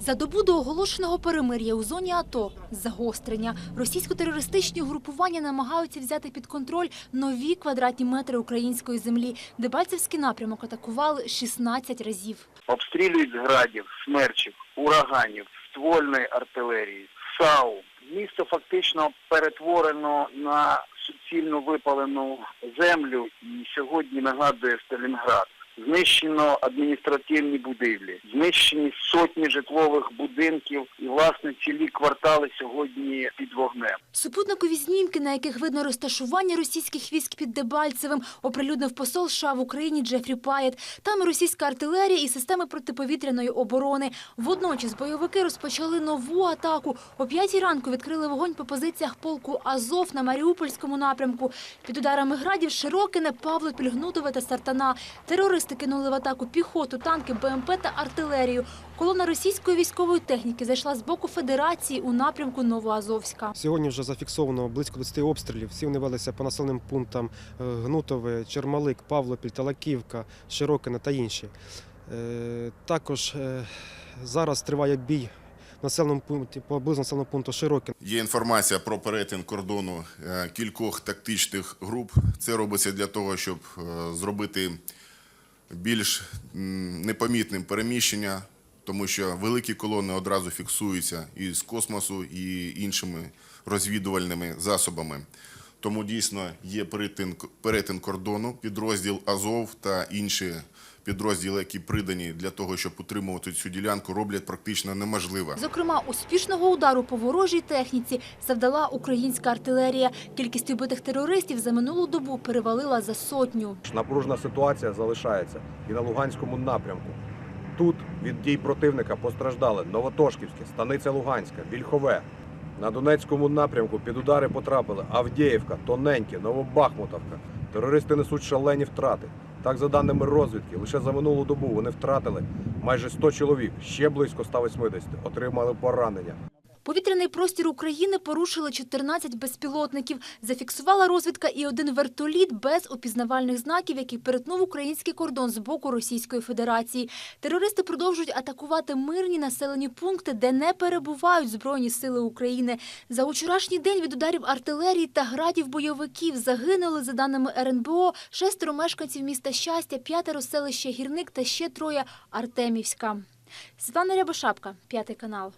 За добу до оголошеного перемир'я у зоні АТО загострення російсько-терористичні угрупування намагаються взяти під контроль нові квадратні метри української землі. Дебальцевський напрямок атакували 16 разів. обстрілюють з градів, смерчів, ураганів, ствольної артилерії, САУ. Місто фактично перетворено на суцільно випалену землю і сьогодні нагадує Сталінград. Знищено адміністративні будівлі, знищені сотні житлових будинків і власне цілі квартали сьогодні під вогнем. Супутникові знімки, на яких видно розташування російських військ під Дебальцевим, оприлюднив посол США в Україні Джефрі Паєт. Там російська артилерія і системи протиповітряної оборони. Водночас бойовики розпочали нову атаку. О п'ятій ранку відкрили вогонь по позиціях полку Азов на Маріупольському напрямку. Під ударами градів Широкине, Павло Пільгнутове та Сартана. Терористи кинули в атаку піхоту, танки, БМП та артилерію. Колона російської військової техніки зайшла з боку Федерації у напрямку Новоазовська. Сьогодні вже зафіксовано близько 20 обстрілів. Всі вони велися по населеним пунктам е, Гнутове, Чермалик, Павлопіль, Талаківка, Широкине та інші. Е, Також е, зараз триває бій населеному пункті поблизу населеного пункту Широкине. Є інформація про перетин кордону кількох тактичних груп. Це робиться для того, щоб зробити більш непомітним переміщення, тому що великі колони одразу фіксуються і з космосу, і іншими розвідувальними засобами. Тому дійсно є перетин, кордону, підрозділ Азов та інші підрозділи, які придані для того, щоб утримувати цю ділянку, роблять практично неможливе. Зокрема, успішного удару по ворожій техніці завдала українська артилерія. Кількість убитих терористів за минулу добу перевалила за сотню. Напружена ситуація залишається і на Луганському напрямку. Тут від дій противника постраждали Новотошківське, Станиця Луганська, Вільхове. На Донецькому напрямку під удари потрапили Авдіївка, Тоненьке, Новобахмутовка. Терористи несуть шалені втрати. Так, за даними розвідки, лише за минулу добу вони втратили майже 100 чоловік, ще близько 180 отримали поранення. Повітряний простір України порушили 14 безпілотників. Зафіксувала розвідка і один вертоліт без опізнавальних знаків, який перетнув український кордон з боку Російської Федерації. Терористи продовжують атакувати мирні населені пункти, де не перебувають Збройні сили України. За вчорашній день від ударів артилерії та градів бойовиків загинули, за даними РНБО, шестеро мешканців міста Щастя, п'ятеро селища Гірник та ще троє Артемівська. Світлана Рябошапка, п'ятий канал.